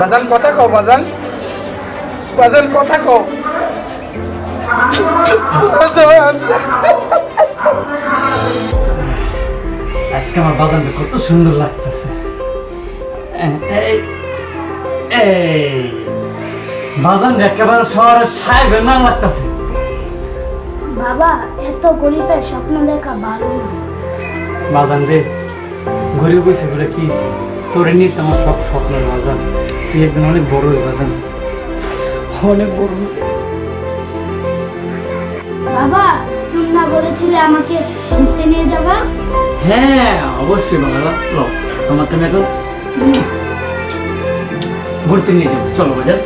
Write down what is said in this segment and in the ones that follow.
বাজান কথা কও বাজান। বাজান কথা কও। বাজান। আজকে আমার বাজানটা কত সুন্দর লাগতেছে। এই এই বাজান একেবারে শহরের সাহেবের নাম লাগতেছে। বাবা এত গরিবের স্বপ্ন দেখা ভালো না। বাজান রে গরিব বসে বলে কি হইছে? তোরে নিয়ে তো আমার সব স্বপ্নের বাজান। তুই একদিন অনেক বড় হয়ে বাজান। অনেক বড় বাবা তুমি না বলেছিলে আমাকে ঘুরতে নিয়ে যাবা? হ্যাঁ অবশ্যই বাবা লো তোমার তুমি এখন ঘুরতে নিয়ে যাব। চলো বাজার।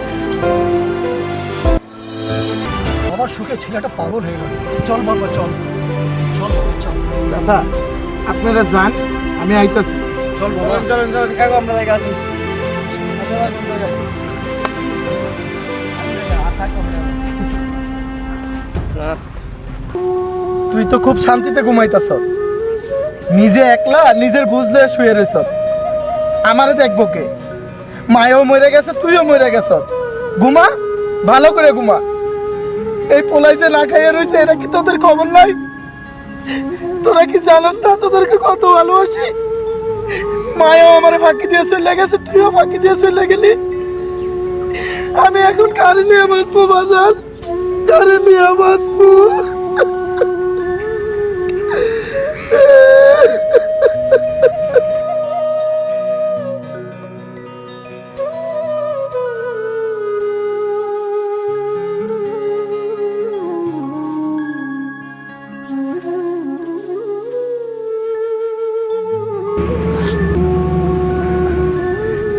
আমার সুখে ছেলেটা পাগল হয়ে গেল। চল বাবা চল। চল চল। চাচা আপনারা যান আমি আইতাছি। চল বাবা চলেন চলেন কাকু আমরা জায়গা আছি। তুই তো খুব শান্তিতে ঘুমাইতাছ। নিজে একলা নিজের বুঝলে শুয়ে রয়েছ আমারে দেখব কে? মায়েও মরে গেছে তুইও মরে গেছ। ঘুমা ভালো করে ঘুমা। এই পোলাই যে না খাইয়ে রয়েছে এটা কি তোদের খবর নাই? তোরা কি জানোস না তোদেরকে কত ভালোবাসি? মায়াও আমার ফাঁকি দিয়ে চলে গেছে, তুইও ফাঁকি দিয়ে চলে গেলি। আমি এখন কারে নিয়ে বাজার কারে নিয়ে বাঁচবো?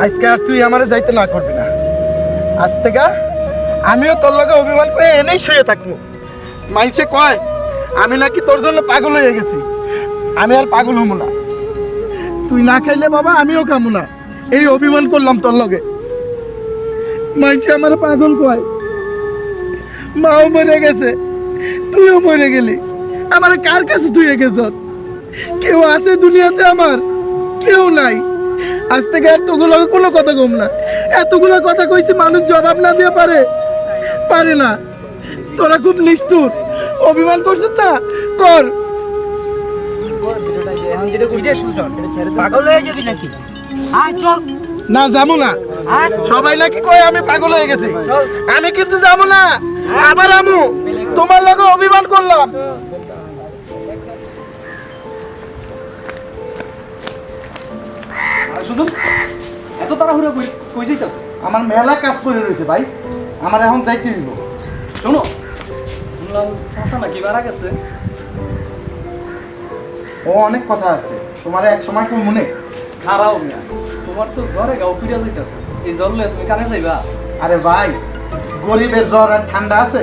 আজকে আর তুই আমারে যাইতে না করবি না। আজ থেকে আমিও তোর লগে অভিমান করে এনেই শুয়ে থাকব। মাইসে কয়, আমি নাকি তোর জন্য পাগল হয়ে গেছি। আমি আর পাগল হব না। তুই না খাইলে বাবা, আমিও খাব না। এই অভিমান করলাম তোর লগে। মাইসে আমার পাগল কয়, মাও মরে গেছে, তুইও মরে গেলি। আমার কার কাছে তুই গেছ কেউ আছে দুনিয়াতে আমার, কেউ নাই। আজ থেকে আর তোগুলো কোনো কথা কম না। এতগুলো কথা কইছি মানুষ জবাব না দিয়ে পারে। পারে না। তোরা খুব নিষ্ঠুর। অভিমান করছিস না? কর। না, যাব না। সবাই নাকি কয় আমি পাগল হয়ে গেছি। আমি কিন্তু যাব না। আবার আমু, তোমার লগে অভিমান করলাম। শুধু এত তাড়াহুড়ো কই কই যাইতাছ? আমার মেলা কাজ করে রয়েছে ভাই। আমার এখন যাইতে দিব। শোনো শুনলাম চাচা নাকি মারা গেছে। ও অনেক কথা আছে। তোমার এক সময় কেউ মনে খারাও মিয়া। তোমার তো জ্বরে গাও পিড়া যাইতাছে। এই জ্বর লয়ে তুমি কানে যাইবা? আরে ভাই গরিবের জ্বর আর ঠান্ডা আছে।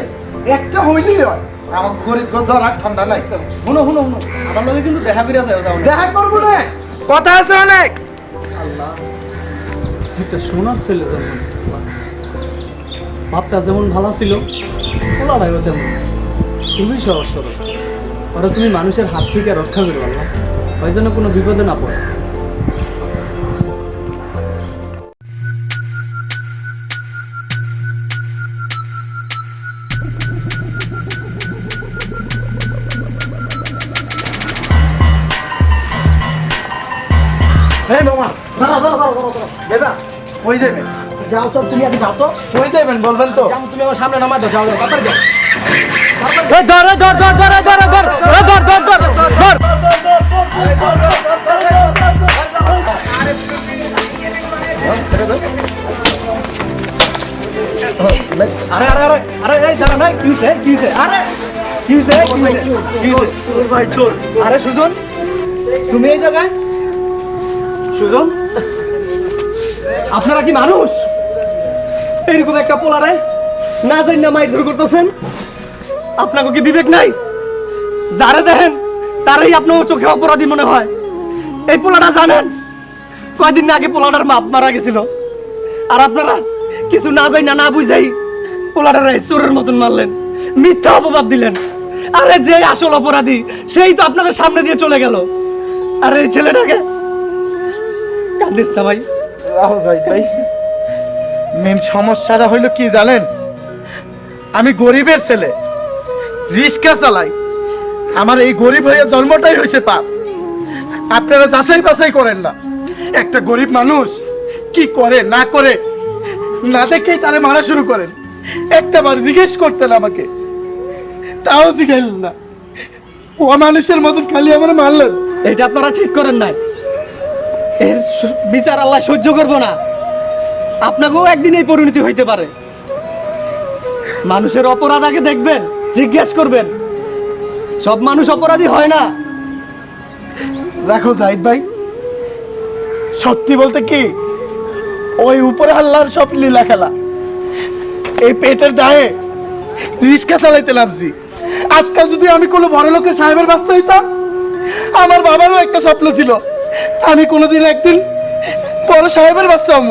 একটা হইলেই হয়। আমার গরিব জ্বর আর ঠান্ডা নাই। শুনো শুনো শুনো। আমার লগে কিন্তু দেখা পিড়া না। দেখা করব না। কথা আছে অনেক। একটা সোনার ছেলে ভাবটা বাপটা যেমন ভালো ছিল ওলা ভাইও তেমন। তুমি সহজ সরল। ওরা তুমি মানুষের হাত থেকে রক্ষা করবে না হয় যেন কোনো বিপদে না পড়ে। এই মামা দাঁড়া দাঁড়া দাঁড়া দাঁড়া দাঁড়া বেদা কই যাবেন যাও তো তুমি আগে যাও তো। কই যাবেন বলবেন তো। যাও তুমি আমার সামনে নামা দাও যাও যাও তাড়াতাড়ি যাও। ধর ধর ধর ধর ধর ধর ধর ধর ধর ধর ধর। আরে আরে আরে আরে এই দাঁড়া নাই কি হইছে কি হইছে? আরে কি হইছে কি হইছে? কি হইছে চোর ভাই চোর। আরে সুজন তুমি এই জায়গায়? সুজন? আপনারা কি মানুষ? এইরকম একটা পোলারে না জানি না মাইর ধরে করতেছেন? আপনাকে কি বিবেক নাই? যারে দেখেন, তারাই আপনার চোখে অপরাধী মনে হয়। এই পোলাটা জানেন, কয়দিন আগে পোলাটার মাপ মারা গেছিল। আর আপনারা কিছু না যাই না না বুঝাই পোলাটার চোরের মতন মারলেন। মিথ্যা অপবাদ দিলেন। আরে যে আসল অপরাধী, সেই তো আপনাদের সামনে দিয়ে চলে গেল। আরে এই ছেলেটাকে না ভাই। মেন সমস্যাটা হইল কি জানেন? আমি গরিবের ছেলে রিক্সা চালাই। আমার এই গরিব হয়ে জন্মটাই হয়েছে পাপ। আপনারা যাচাই বাছাই করেন না। একটা গরিব মানুষ কি করে না করে না দেখেই তারা মারা শুরু করেন। একটা বার জিজ্ঞেস করতেন আমাকে। তাও জিজ্ঞাইলেন না। ও মানুষের মতন খালি আমার মারলেন। এটা আপনারা ঠিক করেন নাই। এর বিচার আল্লাহ সহ্য করব না। আপনাকেও একদিন এই পরিণতি হইতে পারে। মানুষের অপরাধ আগে দেখবেন, জিজ্ঞেস করবেন। সব মানুষ অপরাধী হয় না। দেখো জাহিদ ভাই, সত্যি বলতে কি, ওই উপরে আল্লাহর সব লীলা খেলা। এই পেটের দায়ে রিক্সা চালাইতে নামছি। আজকাল যদি আমি কোনো বড় লোকের সাহেবের বাচ্চা হইতাম, আমার বাবারও একটা স্বপ্ন ছিল। আমি কোনোদিন একদিন বড় সাহেবের বাচ্চা হব।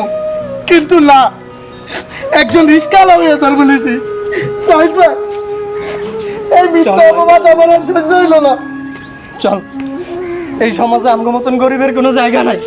কিন্তু না একজন রিস্কালা হয়ে জন্ম নিয়েছি। সাহেব ভাই এই মিথ্যা। অপবাদ আমার আর সহ্য হইল না। চল। এই সমাজে আমগো মতন গরিবের কোনো জায়গা নাই।